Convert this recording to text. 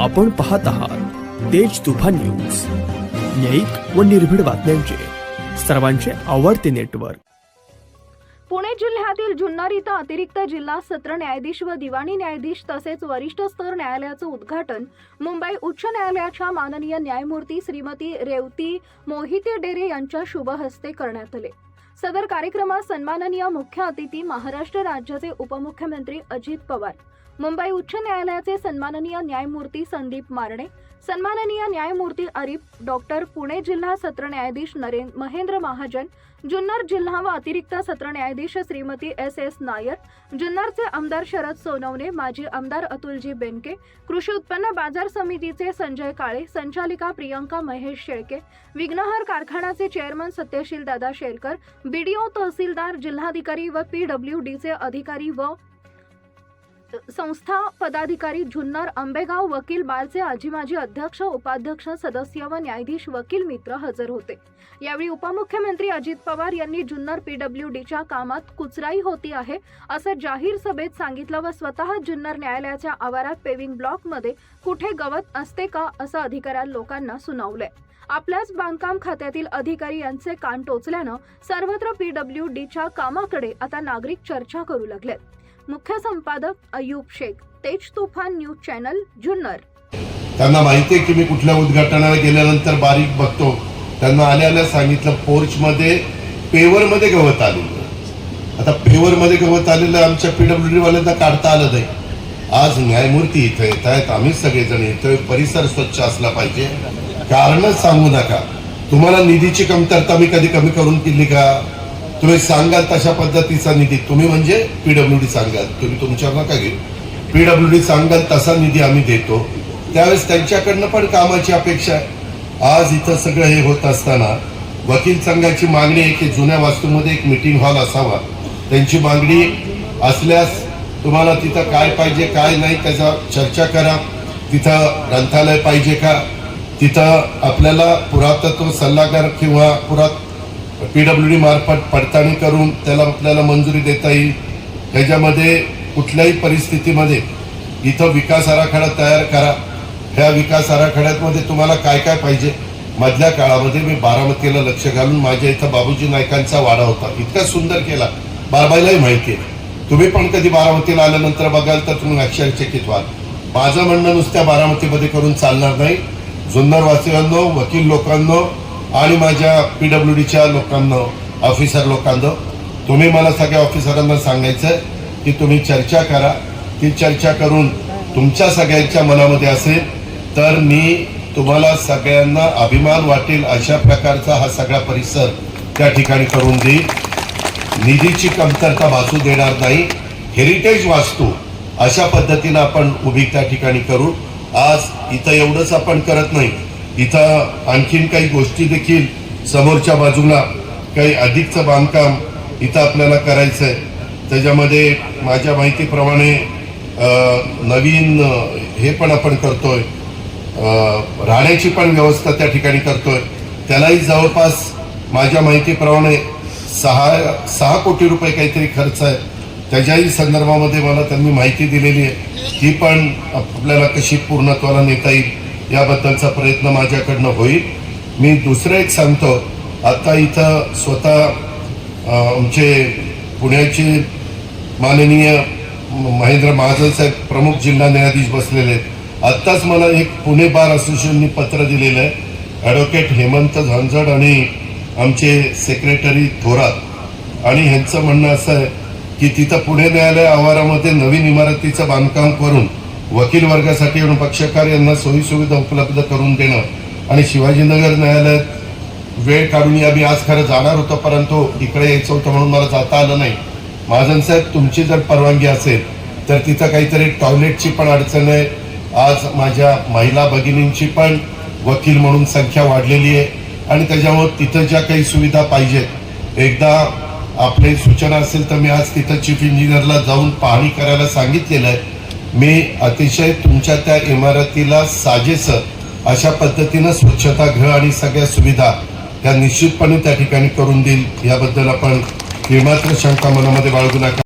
आपण पाहत आहात तेज तुफान न्यूज. न्यायिक व निर्भीड बातम्यांचे. सर्वांचे आवडते नेटवर्क. पुणे जिल्ह्यातील जुन्नर इथं अतिरिक्त जिल्हा सत्र न्यायाधीश व दिवाणी न्यायाधीश तसेच वरिष्ठ स्तर न्यायालयाचं उद्घाटन मुंबई उच्च न्यायालयाच्या माननीय न्यायमूर्ती श्रीमती रेवती मोहिते डेरे यांच्या शुभ हस्ते करण्यात आले. सदर कार्यक्रमात सन्माननीय मुख्य अतिथी महाराष्ट्र राज्याचे उपमुख्यमंत्री अजित पवार मुंबई उच्च न्यायालयाचे सन्माननीय न्यायमूर्ती संदीप मारणे सन्माननीय न्यायमूर्ती अरिफ डॉक्टर पुणे जिल्हा सत्र न्यायाधीश नरेंद्र महेंद्र महाजन जुन्नर जिल्हा व अतिरिक्त सत्र न्यायाधीश श्रीमती एस एस नायर जुन्नरचे आमदार शरद सोनवणे माजी आमदार अतुलजी बेनके कृषी उत्पन्न बाजार समितीचे संजय काळे संचालिका प्रियंका महेश शेळके विघ्नहर कारखान्याचे चेअरमन सत्यशील दादा शेरकर बीडीओ तहसीलदार जिल्हाधिकारी व पीडब्ल्यू डीचे अधिकारी व संस्था पदाधिकारी जुन्नर आंबेगाव वकील बारचे आजी माजी अध्यक्ष उपाध्यक्ष सदस्य व न्यायाधीश वकील मित्र हजर होते. यावेळी उपमुख्यमंत्री अजित पवार यांनी जुन्नर पीडब्ल्यू डीच्या कामात कुचराई होती आहे असं जाहीर सभेत सांगितलं व स्वतः जुन्नर न्यायालयाच्या आवारात पेविंग ब्लॉकमध्ये कुठे गवत असते का असं अधिकाऱ्या लोकांना सुनावलंय. आपल्याच बांधकाम खात्यातील अधिकारी यांचे कान टोचल्यानं सर्वत्र पीडब्ल्यू डीच्या कामाकडे आता नागरिक चर्चा करू लागलेत मुख्य संपादक अयूब शेख तेज तुफान न्यूज चॅनल जुन्नर. त्यांना माहिती आहे की मी कुठल्या उद्घाटनाला गेल्यानंतर बारीक बघतो. त्यांना आल्या आल्या सांगितलं पोर्चमध्ये पेवरमध्ये गवत आलेलं. आता पेवरमध्ये गवत आलेलं आमच्या पीडब्ल्यू डी वाल्यांना काढता आलं नाही. आज न्यायमूर्ती इथं येत आहेत आम्ही सगळेजण येतोय. परिसर स्वच्छ असला पाहिजे. कारणच सांगू नका. तुम्हाला निधीची कमतरता मी कधी कमी करून केली का? तुम्ही सांगाल तशा पद्धतीचा निधी. तुम्ही म्हणजे पीडब्ल्यू डी सांगाल. तुम्ही तुमच्यावर नका घेऊ. पीडब्ल्यू डी सांगाल तसा निधी आम्ही देतो. त्यावेळेस त्यांच्याकडनं पण कामाची अपेक्षा आहे. आज इथं सगळं हे होत असताना वकील संघाची मागणी आहे की जुन्या वास्तूमध्ये एक मिटिंग हॉल असावा. त्यांची मागणी असल्यास तुम्हाला तिथं काय पाहिजे काय नाही त्याचा चर्चा करा. तिथं ग्रंथालय पाहिजे का? तिथं आपल्याला पुरातत्व सल्लागार किंवा पुरात पी डब्ल्यू डी मार्फत पडताळणी करून त्याला आपल्याला मंजुरी देता येईल. त्याच्यामध्ये कुठल्याही परिस्थितीमध्ये इथं विकास आराखडा तयार करा. ह्या विकास आराखड्यामध्ये तुम्हाला काय काय पाहिजे? मधल्या काळामध्ये मी बारामतीला लक्ष घालून माझ्या इथं बाबूजी नायकांचा वाडा होता. इतका सुंदर केला. बारबाईलाही माहिती आहे. तुम्ही पण कधी बारामतीला आल्यानंतर बघाल तर तुम्ही आश्चर्यचकित व्हाल. माझं म्हणणं नुसत्या बारामतीमध्ये करून चालणार नाही. जुन्नर वासियांनो वकील लोकांनो आणि माझ्या पी डब्ल्यू डीच्या लोकांना ऑफिसर लोकांना तुम्ही मला सगळ्या ऑफिसरांना सांगायचं आहे की तुम्ही चर्चा करा. ती चर्चा करून तुमच्या सगळ्यांच्या मनामध्ये असेल तर मी तुम्हाला सगळ्यांना अभिमान वाटेल अशा प्रकारचा हा सगळा परिसर त्या ठिकाणी करून देईल. निधीची कमतरता भासू देणार नाही. हेरिटेज वास्तू अशा पद्धतीनं आपण उभी त्या ठिकाणी करू. आज इथं एवढंच आपण करत नाही. इथं आणखीन काही गोष्टी देखील समोरच्या बाजूला काही अधिकचं बांधकाम इथं आपल्याला करायचं आहे त्याच्यामध्ये माझ्या माहितीप्रमाणे नवीन हे पण आपण करतोय. राहण्याची पण व्यवस्था त्या ठिकाणी करतोय. त्यालाही जवळपास माझ्या माहितीप्रमाणे सहा सहा कोटी रुपये काहीतरी खर्च आहे. त्याच्याही संदर्भामध्ये मला त्यांनी माहिती दिलेली आहे. ती पण आपल्याला कशी पूर्णत्वाला नेता येईल याबद्दलचा प्रयत्न माझ्याकडनं होईल. मी दुसरं एक सांगतो. आता इथं स्वतः आमचे पुण्याचे माननीय महेंद्र महाजन साहेब प्रमुख जिल्हा न्यायाधीश बसलेले आहेत. आत्ताच मला एक पुणे बार असोसिएशननी पत्र दिलेलं आहे. ॲडव्होकेट हेमंत झांझड आणि आमचे सेक्रेटरी थोरात. आणि ह्यांचं म्हणणं असं आहे की तिथं पुणे न्यायालय आवारामध्ये नवीन इमारतीचं बांधकाम करून वकील वर्गासाठी आणि पक्षकार यांना सोयीसुविधा उपलब्ध करून देणं. आणि शिवाजीनगर न्यायालयात वेळ काढून या मी आज खरं जाणार होतो परंतु इकडे यायचं होतं म्हणून मला जाता आलं नाही. महाजन साहेब तुमची जर परवानगी असेल तर तिथं काहीतरी टॉयलेटची पण अडचण आहे. आज माझ्या महिला भगिनींची पण वकील म्हणून संख्या वाढलेली आहे. आणि त्याच्यामुळं तिथं ज्या काही सुविधा पाहिजेत एकदा आपली सूचना असेल तर मी आज तिथं चीफ इंजिनियरला जाऊन पाहणी करायला सांगितलेलं आहे. मी अतिशय तुमच्या त्या इमारतीला साजेसं अशा पद्धतीनं स्वच्छतागृह आणि सगळ्या सुविधा त्या निश्चितपणे त्या ठिकाणी करून देईल. याबद्दल आपण एकमात्र शंका मनामध्ये बाळगू नका.